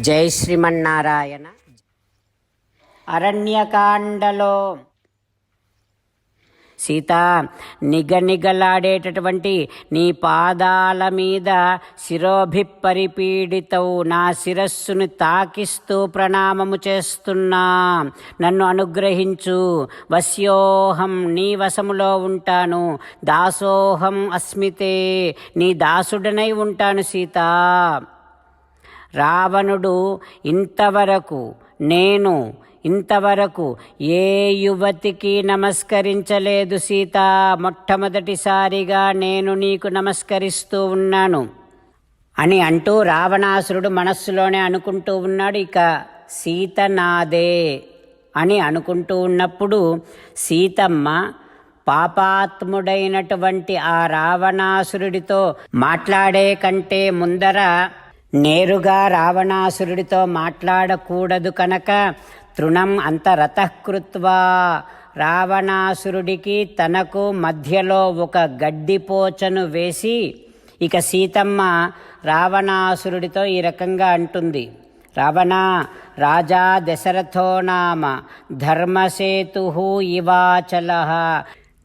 జై శ్రీమన్నారాయణ. అరణ్యకాండలో సీత నిగనిగలాడేటటువంటి నీ పాదాల మీద శిరోభిపరిపీడితవు. నా శిరస్సును తాకిస్తూ ప్రణామము చేస్తున్నా. నన్ను అనుగ్రహించు. వశ్యోహం నీ వశములో ఉంటాను. దాసోహం అస్మితే నీ దాసుడనై ఉంటాను సీత. రావణుడు ఇంతవరకు నేను ఇంతవరకు ఏ యువతికి నమస్కరించలేదు సీత. మొట్టమొదటిసారిగా నేను నీకు నమస్కరిస్తూ ఉన్నాను అని అంటూ రావణాసురుడు మనస్సులోనే అనుకుంటూ ఉన్నాడు. ఇక సీత నాదే అని అనుకుంటూ ఉన్నప్పుడు సీతమ్మ పాపాత్ముడైనటువంటి ఆ రావణాసురుడితో మాట్లాడే కంటే ముందర నేరుగా రావణాసురుడితో మాట్లాడకూడదు కనుక తృణం అంతరతకృత్వా. రావణాసురుడికి తనకు మధ్యలో ఒక గడ్డిపోచను వేసి ఇక సీతమ్మ రావణాసురుడితో ఈ రకంగా అంటుంది. రావణ రాజా దశరథో నామ ధర్మసేతు ఇవాచల.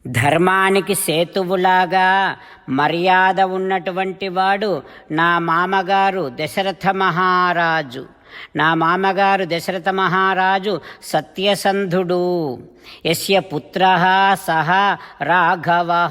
ధర్మానికి సేతువులాగా మర్యాద ఉన్నటువంటి వాడు నా మామగారు దశరథ మహారాజు. నా మామగారు దశరథ మహారాజు సత్యసంధుడు. యస్య పుత్ర సహ రాఘవ.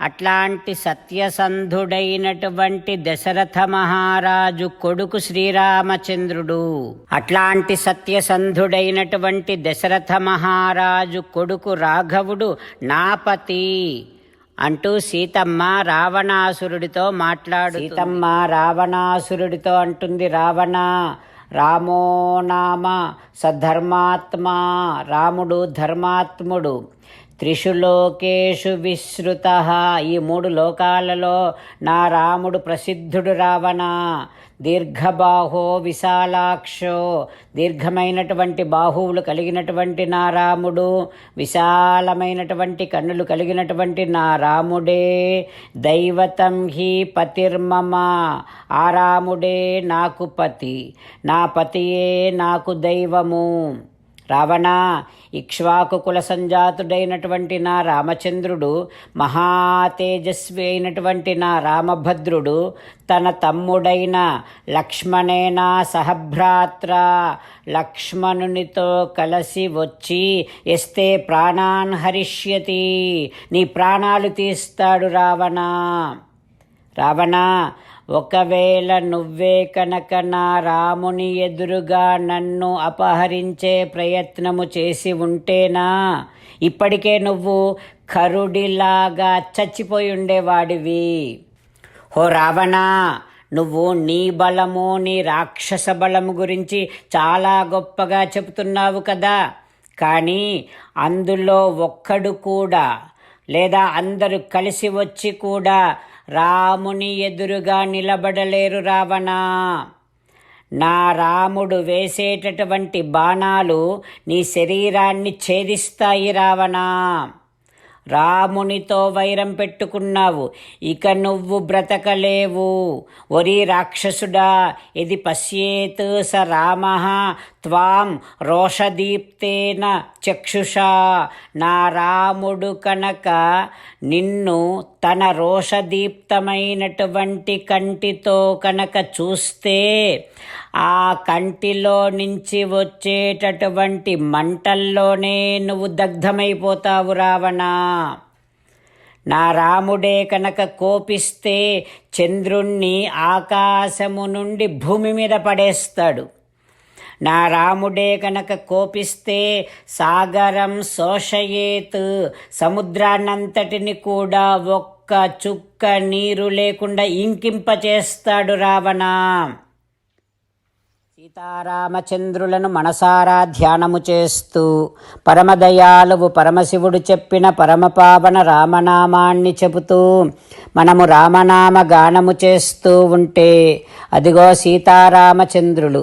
అట్లాంటి సత్యసంధుడైనటువంటి దశరథ మహారాజు కొడుకు శ్రీరామచంద్రుడు. అట్లాంటి సత్యసంధుడైనటువంటి దశరథ మహారాజు కొడుకు రాఘవుడు నాపతి. అంటూ సీతమ్మ రావణాసురుడితో మాట్లాడు సీతమ్మ రావణాసురుడితో అంటుంది రావణ రామో నామ సధర్మాత్మా రాముడు ధర్మాత్ముడు. త్రిషు లోకేషు విశ్రుత. ఈ మూడు లోకాలలో నా రాముడు ప్రసిద్ధుడు రావణ. దీర్ఘబాహో విశాలాక్షో. దీర్ఘమైనటువంటి బాహువులు కలిగినటువంటి నా రాముడు విశాలమైనటువంటి కన్నులు కలిగినటువంటి నా రాముడే దైవతం హి పతిర్మమ. ఆ రాముడే నాకు పతి. నా పతియే నాకు దైవము. రావణ ఇక్ష్వాకు కుల సంజాతుడైనటువంటి నా రామచంద్రుడు మహాతేజస్వి అయినటువంటి నా రామభద్రుడు తన తమ్ముడైన లక్ష్మణేనా సహభ్రాత్ర లక్ష్మణునితో కలిసి వచ్చి ఎస్తే ప్రాణాన్ హరిష్యతి నీ ప్రాణాలు తీస్తాడు రావణ. రావణ ఒకవేళ నువ్వే కనుక నా రాముని ఎదురుగా నన్ను అపహరించే ప్రయత్నము చేసి ఉంటేనా? ఇప్పటికే నువ్వు కరుడిలాగా చచ్చిపోయి ఉండేవాడివి. హో రావణ నువ్వు నీ బలము నీ రాక్షస బలము గురించి చాలా గొప్పగా చెబుతున్నావు కదా. కానీ అందులో ఒక్కడు కూడా లేదా అందరూ కలిసి వచ్చి కూడా రాముని ఎదురుగా నిలబడలేరు రావణా. నా రాముడు వేసేటటువంటి బాణాలు నీ శరీరాన్ని ఛేదిస్తాయి రావణా. రామునితో వైరం పెట్టుకున్నావు ఇక నువ్వు బ్రతకలేవు. ఒరి రాక్షసుడా ఇది పశ్యేత్ స రామ త్వాం రోషదీప్తేన చక్షుషా. నా రాముడు కనుక నిన్ను తన రోషదీప్తమైనటువంటి కంటితో కనుక చూస్తే ఆ కంటిలో నుంచి వచ్చేటటువంటి మంటల్లోనే నువ్వు దగ్ధమైపోతావు రావణా. నా రాముడే కనుక కోపిస్తే చంద్రుణ్ణి ఆకాశము నుండి భూమి మీద పడేస్తాడు. నా రాముడే కనుక కోపిస్తే సాగరం శోషయేత్. సముద్రాన్నంతటిని కూడా ఒక్క చుక్క నీరు లేకుండా ఇంకింపచేస్తాడు రావణ. సీతారామచంద్రులను మనసారా ధ్యానము చేస్తూ పరమదయాలువు పరమశివుడు చెప్పిన పరమపావన రామనామాన్ని చెబుతూ మనము రామనామ గానము చేస్తూ ఉంటే అదిగో సీతారామచంద్రులు